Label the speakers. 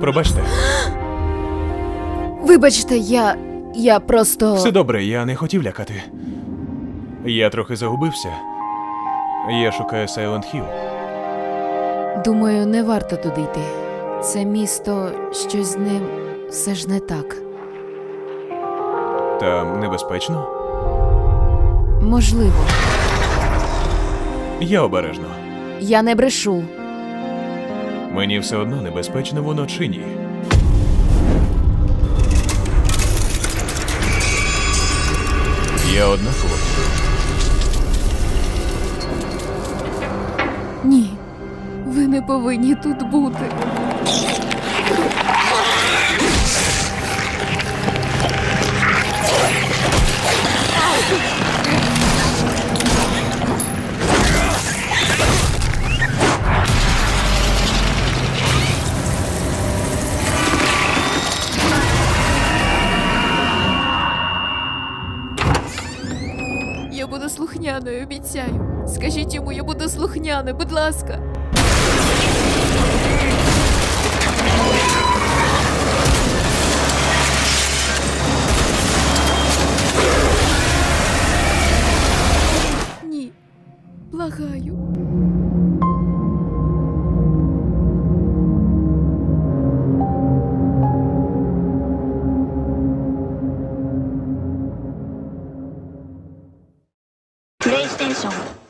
Speaker 1: Пробачте,
Speaker 2: Вибачте, я. я просто.
Speaker 1: все добре, я не хотів лякати. Я трохи загубився. Я шукаю Silent Hill.
Speaker 2: Думаю, не варто туди йти. Це місто, щось з ним все ж не так.
Speaker 1: Там небезпечно.
Speaker 2: Можливо,
Speaker 1: Я обережно.
Speaker 2: я не брешу.
Speaker 1: Мені все одно небезпечно воно чи ні. Я однаково.
Speaker 2: Ні. Ви не повинні тут бути. я буду слухняною, обіцяю. Скажіть йому, я буду слухняною, будь ласка. Ні, благаю. ステーション